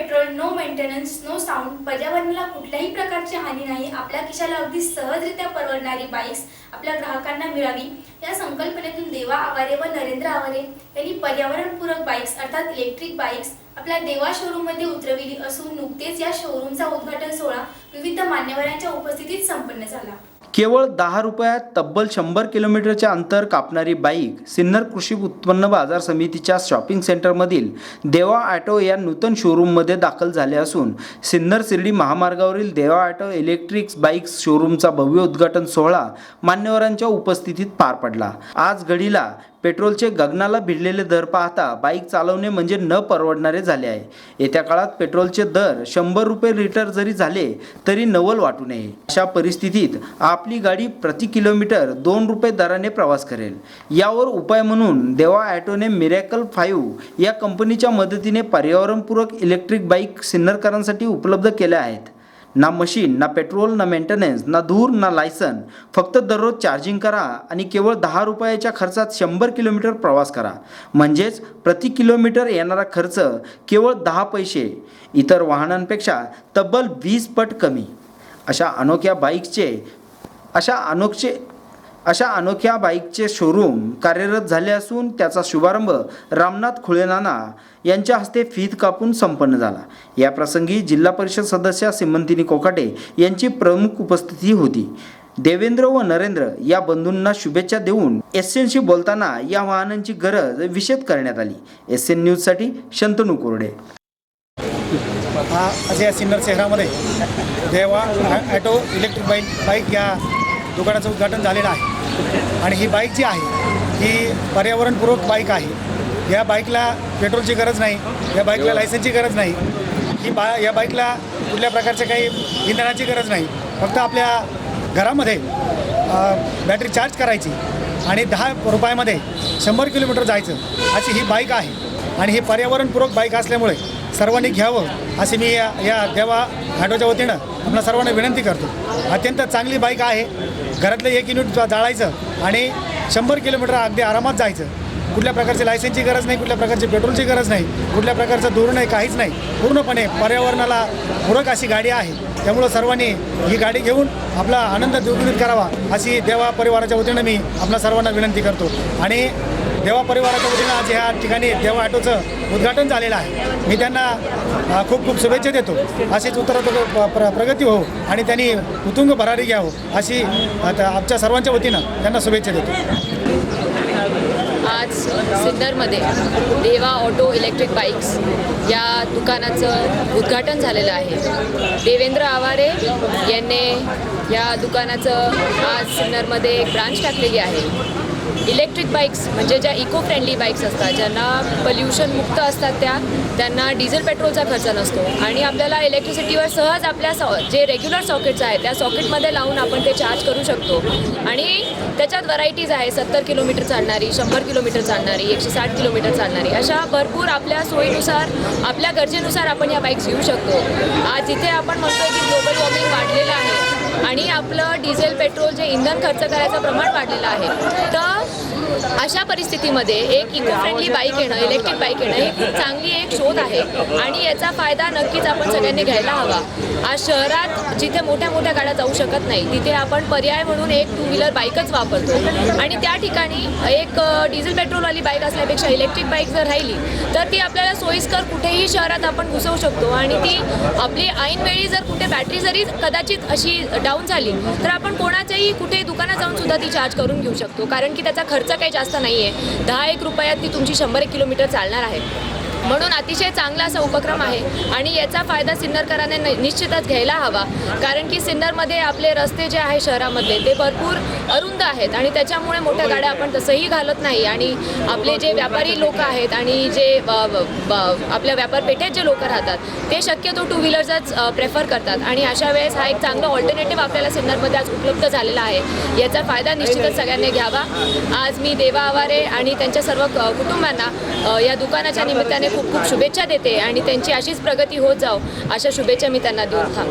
Petrol no maintenance no sound पर्यावरणाला कुठल्याही प्रकारची हानी नाही. आपल्या खिशाला अगदी सहजरित्या परवडणारी बाईक्स आपल्या ग्राहकांना मिळावी. या संकल्पनेतून देवा आवारे व नरेंद्र आवारे यांनी पर्यावरणपूरक बाईक्स अर्थात इलेक्ट्रिक बाईक्स आपल्या देवा शोरूममध्ये उतरविली असून नुकतेच या शोरूमचा उद्घाटन सोहळा विविध मान्यवरांच्या उपस्थितीत संपन्न झाला. केवळ दहा रुपयात तब्बल शंभर किलोमीटरचे अंतर कापणारी बाईक सिन्नर कृषी उत्पन्न बाजार समितीच्या शॉपिंग सेंटरमधील देवा ऑटो या नूतन शोरूममध्ये दाखल झाले असून सिन्नर शिर्डी महामार्गावरील देवा ऑटो इलेक्ट्रिक्स बाईक्स शोरूमचा भव्य उद्घाटन सोहळा मान्यवरांच्या उपस्थितीत पार पडला. आज घडीला पेट्रोलचे गगनाला भिडलेले दर पाहता बाईक चालवणे म्हणजे न परवडणारे झाले आहे. येत्या काळात पेट्रोलचे दर शंभर रुपये लिटर जरी झाले तरी नवल वाटू नये. अशा परिस्थितीत आपली गाडी प्रति किलोमीटर दोन रुपये दराने प्रवास करेल. यावर उपाय म्हणून देवा ॲटोने मिरॅकल फाईव्ह या कंपनीच्या मदतीने पर्यावरणपूरक इलेक्ट्रिक बाईक सिन्नरकरांसाठी उपलब्ध केल्या आहेत. ना मशीन ना पेट्रोल ना मेंटेनन्स ना धूर ना लायसन फक्त दररोज चार्जिंग करा आणि केवळ दहा रुपयाच्या खर्चात शंभर किलोमीटर प्रवास करा. म्हणजेच प्रति किलोमीटर येणारा खर्च केवळ दहा पैसे. इतर वाहनांपेक्षा तब्बल वीस पट कमी. अशा अनोख्या बाईकचे अशा अनोखे अशा अनोख्या बाईकचे शोरूम कार्यरत झाले असून त्याचा शुभारंभ रामनाथ खुळेनाना यांच्या हस्ते फीत कापून संपन्न झाला. या प्रसंगी जिल्हा परिषद सदस्या सिमंतिनी कोकाटे यांची प्रमुख उपस्थिती होती. देवेंद्र व नरेंद्र या बंधूंना शुभेच्छा देऊन एस एनशी बोलताना या वाहनांची गरज विशेष करण्यात आली. एस एन न्यूजसाठी शंतनू कोरडे. हा असे या सिन्नर शहरामध्ये देवा ॲटो इलेक्ट्रिक बाईक बाईक या दुकानाचं उद्घाटन झालेलं आहे. आणि ही बाईक जी आहे ही पर्यावरणपूरक बाईक आहे. या बाईकला पेट्रोलची गरज नाही या बाईकला लायसनची गरज नाही. ही बा या बाईकला कुठल्या प्रकारच्या काही इंधनाची गरज नाही. फक्त आपल्या घरामध्ये बॅटरी चार्ज करायची आणि दहा रुपयामध्ये शंभर किलोमीटर जायचं अशी ही बाईक आहे. आणि ही पर्यावरणपूरक बाईक असल्यामुळे सर्वांनी घ्यावं अशी मी या या देवा घाटोच्या वतीनं आपल्या सर्वांना विनंती करतो. अत्यंत चांगली बाईक आहे. घरातलं एक युनिट जाळायचं आणि शंभर किलोमीटर अगदी आरामात जायचं. कुठल्या प्रकारची लायसनची गरज नाही कुठल्या प्रकारची पेट्रोलची गरज नाही कुठल्या प्रकारचं धोरण नाही काहीच नाही. पूर्णपणे पर्यावरणाला पूरक अशी गाडी आहे. त्यामुळं सर्वांनी ही गाडी घेऊन आपला आनंद द्विगुणित करावा अशी देवा परिवाराच्या वतीनं मी आपल्या सर्वांना विनंती करतो. आणि देवा परिवाराच्या वतीनं आज ह्या ठिकाणी देवा ऑटोचं उद्घाटन झालेलं आहे. मी त्यांना खूप खूप शुभेच्छा देतो. अशीच उत्तरोत्तर प्र प्रगती हो आणि त्यांनी उतुंग भरारी घ्यावं अशी आमच्या सर्वांच्या वतीनं त्यांना शुभेच्छा देतो. आज सिन्नरमध्ये देवा ऑटो इलेक्ट्रिक बाईक्स या दुकानाचं उद्घाटन झालेलं आहे. देवेंद्र आवारे यांनी या दुकानाचं आज सिन्नरमध्ये एक ब्रांच टाकलेली आहे. इलेक्ट्रिक बाईक्स म्हणजे ज्या इको फ्रेंडली बाईक्स असतात ज्यांना पल्युशन मुक्त असतात त्या त्यांना डिझेल पेट्रोलचा खर्च नसतो. आणि आपल्याला इलेक्ट्रिसिटीवर सहज आपल्या सॉ जे रेग्युलर सॉकेट्स आहेत त्या सॉकेटमध्ये लावून आपण ते चार्ज करू शकतो. आणि त्याच्यात व्हरायटीज आहे सत्तर किलोमीटर चालणारी शंभर किलोमीटर चालणारी एकशे साठ किलोमीटर चालणारी अशा भरपूर आपल्या सोयीनुसार आपल्या गरजेनुसार आपण या बाईक्स घेऊ शकतो. आज इथे आपण म्हणतो की ग्लोबल वॉर्मिंग वाढलेलं आहे आणि आपलं डिझेल पेट्रोल जे इंधन खर्च करायचं प्रमाण वाढलेलं आहे तर अशा परिस्थितीमध्ये एक इको फ्रेंडली बाईक येणं इलेक्ट्रिक बाईक येणं ही खूप चांगली एक शोध आहे. आणि याचा फायदा नक्कीच आपण सगळ्यांनी घ्यायला हवा. आज शहरात जिथे मोठ्या मोठ्या गाड्या जाऊ शकत नाही तिथे आपण पर्याय म्हणून एक टू व्हीलर बाईकच वापरतो. आणि त्या ठिकाणी एक डिझेल पेट्रोलवाली बाईक असल्यापेक्षा इलेक्ट्रिक बाईक जर राहिली तर ती आपल्याला सोयीस्कर कुठेही शहरात आपण घुसवू शकतो. आणि ती आपली ऐनवेळी जर कुठे बॅटरी जरी कदाचित अशी डाऊन झाली तर आपण कोणाच्याही कुठेही दुकानात जाऊन सुद्धा ती चार्ज करून घेऊ शकतो. कारण की त्याचा खर्च काही जास्त नाही आहे दहा एक रुपयात ती तुमची शंभर एक किलोमीटर चालणार आहे. म्हणून अतिशय चांगला असा उपक्रम आहे. आणि याचा फायदा सिन्नरकरांनी निश्चितच घ्यायला हवा. कारण की सिन्नरमध्ये आपले रस्ते जे आहे शहरामधले ते भरपूर अरुंद आहेत आणि त्याच्यामुळे मोठ्या गाड्या आपण तसंही घालत नाही. आणि आपले जे व्यापारी लोक आहेत आणि जे आपल्या व्यापार पेठेत जे लोक राहतात ते शक्यतो टू व्हीलर्सच प्रेफर करतात. आणि अशा वेळेस हा एक चांगला ऑल्टरनेटिव्ह आपल्याला सिन्नरमध्ये आज उपलब्ध झालेला आहे. याचा फायदा निश्चितच सगळ्यांनी घ्यावा. आज मी देवा आवारे आणि त्यांच्या सर्व कुटुंबांना या दुकानाच्या निमित्ताने खूप खूप शुभेच्छा देते आणि त्यांची अशीच प्रगती होत जाव अशा शुभेच्छा मी त्यांना देऊन थांबते.